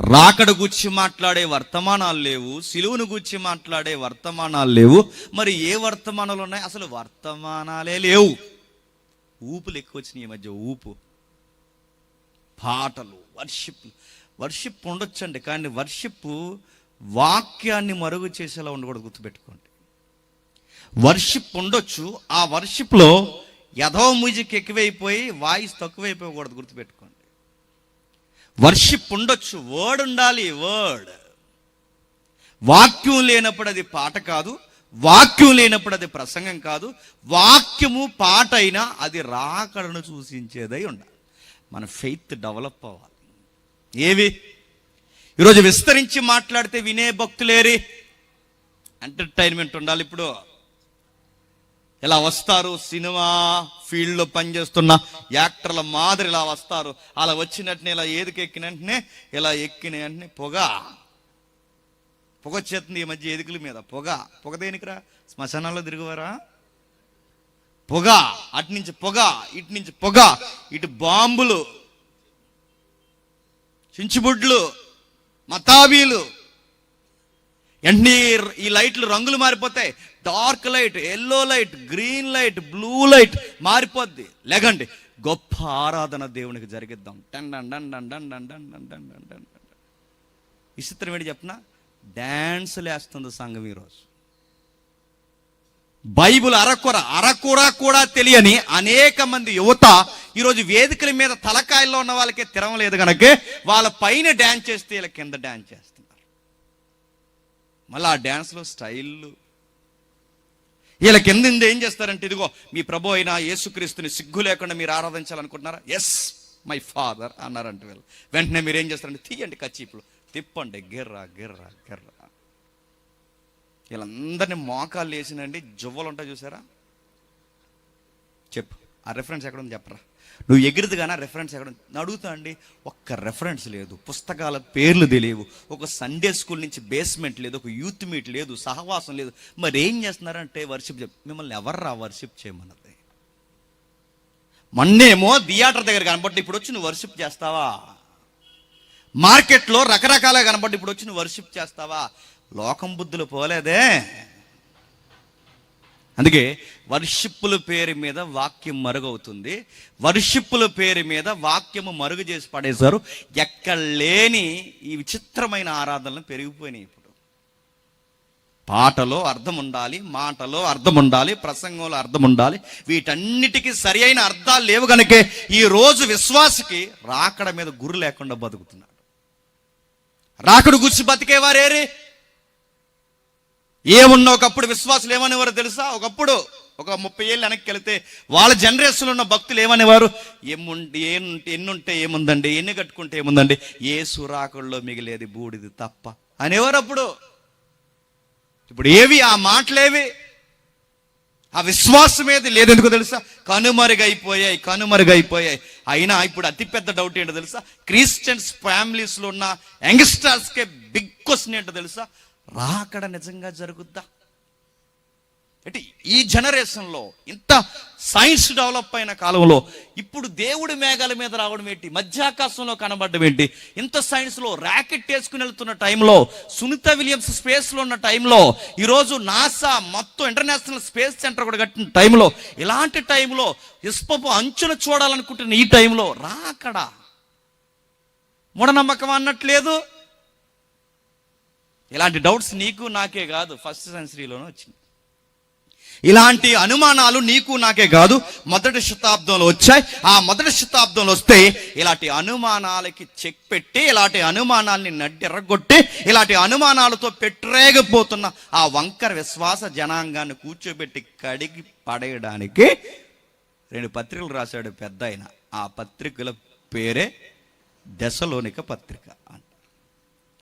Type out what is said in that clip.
రాకడ గుచ్చి మాట్లాడే వర్తమానాలు లేవు సిలువును గుచ్చి మాట్లాడే వర్తమానాలు లేవు. మరి ఏ వర్తమానాలు ఉన్నాయి? అసలు వర్తమానాలే లేవు. ఊపులు ఎక్కువ వచ్చినాయి ఈ మధ్య ఊపు. పాటలు వర్షిప్ వర్షిప్ ఉండొచ్చండి కానీ వర్షిప్ వాక్యాన్ని మరుగు చేసేలా ఉండకూడదు గుర్తుపెట్టుకోండి. వర్షిప్ ఉండొచ్చు ఆ వర్షిప్లో యథో మ్యూజిక్ ఎక్కువైపోయి వాయిస్ తక్కువైపోకూడదు గుర్తుపెట్టుకోండి. వర్షిప్ ఉండొచ్చు వర్డ్ ఉండాలి వర్డ్ వాక్యం లేనప్పుడు అది పాట కాదు వాక్యం లేనప్పుడు అది ప్రసంగం కాదు వాక్యము పాట అయినా అది రాకడను సూచించేదై ఉండాలి. మన ఫెయిత్ డెవలప్ అవ్వాలి. ఏవి? ఈరోజు విస్తరించి మాట్లాడితే వినే భక్తులేరి? ఎంటర్టైన్మెంట్ ఉండాలి ఇప్పుడు. ఇలా వస్తారు? సినిమా ఫీల్డ్లో పనిచేస్తున్న యాక్టర్ల మాదిరి ఇలా వస్తారు? అలా వచ్చినట్టునే ఇలా ఏదికి ఎక్కిన వెంటనే ఇలా ఎక్కిన వెంటనే పొగ. పొగ వచ్చేస్తుంది ఈ మధ్య ఎదుకుల మీద. పొగ. పొగ దేనికిరా? శ్మశానాల్లో తిరుగువారా? పొగ. అటు నుంచి పొగ ఇటు నుంచి పొగ. ఇటు బాంబులు చించుబుడ్లు మతాబీలు. వెంటనే ఈ లైట్లు రంగులు మారిపోతాయి. Dark light yellow light green light blue light మారిపోద్ది లేకండి గొప్ప ఆరాధన దేవునికి జరిగిద్దాం టన్ డన్ డన్ డన్ డన్ డన్ డన్ డన్ డన్ డన్ డన్ డన్. విచిత్రం ఏంటి చెప్పిన డ్యాన్స్ లేస్తుంది సంఘం ఈరోజు బైబుల్ అరకుర అరకుర కూడా తెలియని అనేక మంది యువత ఈరోజు వేదికల మీద తలకాయల్లో ఉన్న వాళ్ళకే తిరవలేదు కనుక వాళ్ళ పైన డ్యాన్స్ చేస్తే వీళ్ళ కింద డ్యాన్స్ చేస్తున్నారు మళ్ళీ ఆ డ్యాన్స్లో స్టైల్లు వీళ్ళ కింద ఏం చేస్తారంటే ఇదిగో మీ ప్రభు అయినా యేసుక్రీస్తుని సిగ్గు లేకుండా మీరు ఆరాధించాలనుకుంటున్నారా? ఎస్ మై ఫాదర్ అన్నారంట వీళ్ళు. వెంటనే మీరు ఏం చేస్తారంటే తీయండి కచ్చిపులు తిప్పండి గిర్రా గిర్రా గిర్రా. వీళ్ళందరినీ మోకాలు వేసినండి జువ్వలు ఉంటాయి చూసారా? చెప్పు. ఆ రెఫరెన్స్ ఎక్కడ ఉంది చెప్పరా? నువ్వు ఎగిరిది కానీ రెఫరెన్స్ ఎక్కడ ఉంది? అడుగుతా అండి ఒక్క రెఫరెన్స్ లేదు పుస్తకాల పేర్లు తెలియవు ఒక సండే స్కూల్ నుంచి బేస్మెంట్ లేదు ఒక యూత్ మీట్ లేదు సహవాసం లేదు. మరి ఏం చేస్తున్నారంటే వర్షిప్ చెప్ మిమ్మల్ని ఎవర్రా వర్షిప్ చేయమన్నది? మొన్నేమో థియేటర్ దగ్గర కనబడి ఇప్పుడు వచ్చి నువ్వు వర్షిప్ చేస్తావా? మార్కెట్లో రకరకాల కనబడి ఇప్పుడు వచ్చి నువ్వు వర్షిప్ చేస్తావా? లోకం బుద్ధులు పోలేదే. అందుకే వర్షిప్పుల పేరు మీద వాక్యం మరుగవుతుంది. వర్షిప్పుల పేరు మీద వాక్యము మరుగు చేసి పడేశారు. ఎక్కడ లేని ఈ విచిత్రమైన ఆరాధనలు పెరిగిపోయినాయి ఇప్పుడు. పాటలో అర్థం ఉండాలి మాటలో అర్థం ఉండాలి ప్రసంగంలో అర్థం ఉండాలి. వీటన్నిటికీ సరి అయిన అర్థాలు లేవు కనుకే ఈ రోజు విశ్వాసకి రాకడ మీద గురు లేకుండా బతుకుతున్నాడు. రాకడు గుర్చి బతికేవారేరే? ఏమున్న ఒకప్పుడు విశ్వాసులు ఏమనేవారు తెలుసా? ఒకప్పుడు ఒక ముప్పై ఏళ్ళు వెనక్కి వెళితే వాళ్ళ జనరేషన్లో ఉన్న భక్తులు ఏమనేవారు? ఏముంటే ఏముంటే ఎన్నుంటే ఏముందండి? ఎన్ని కట్టుకుంటే ఏముందండి? ఏ సురాకుల్లో మిగిలేది బూడిది తప్ప అనేవారు అప్పుడు. ఇప్పుడు ఏవి? ఆ మాటలేవి? ఆ విశ్వాసం ఏది? లేదెందుకు తెలుసా? కనుమరుగైపోయాయి కనుమరుగైపోయాయి. అయినా ఇప్పుడు అతిపెద్ద డౌట్ ఏంటో తెలుసా? క్రిస్టియన్స్ ఫ్యామిలీస్లో ఉన్న యంగ్స్టర్స్కే బిగ్ క్వశ్చన్ ఏంటో తెలుసా? రాకడ నిజంగా జరుగుద్దా? అంటే ఈ జనరేషన్లో ఇంత సైన్స్ డెవలప్ అయిన కాలంలో ఇప్పుడు దేవుడి మేఘాల మీద రావడం ఏంటి? మధ్యాకాశంలో కనబడడం ఏంటి? ఇంత సైన్స్లో ర్యాకెట్ వేసుకుని వెళ్తున్న టైంలో సునీత విలియమ్స్ స్పేస్లో ఉన్న టైంలో ఈరోజు నాసా మొత్తం ఇంటర్నేషనల్ స్పేస్ సెంటర్ కూడా కట్టిన టైంలో ఇలాంటి టైంలో ఇస్పపు అంచున చూడాలనుకుంటున్న ఈ టైంలో రాకడా మూఢనమ్మకం అన్నట్లేదు ఇలాంటి డౌట్స్ నీకు నాకే కాదు. ఫస్ట్ సెంచరీలోనే వచ్చింది. ఇలాంటి అనుమానాలు నీకు నాకే కాదు. మొదటి శతాబ్దంలో వచ్చాయి. ఆ మొదటి శతాబ్దంలో వస్తే ఇలాంటి అనుమానాలకి చెక్ పెట్టి ఇలాంటి అనుమానాల్ని నడ్డెరగొట్టి ఇలాంటి అనుమానాలతో పెట్టరేగిపోతున్న ఆ వంకర విశ్వాస జనాంగాన్ని కూర్చోబెట్టి కడిగి పడేయడానికి రెండు పత్రికలు రాశాడు పెద్ద ఆయన ఆ పత్రికల పేరే దశలోనిక పత్రిక.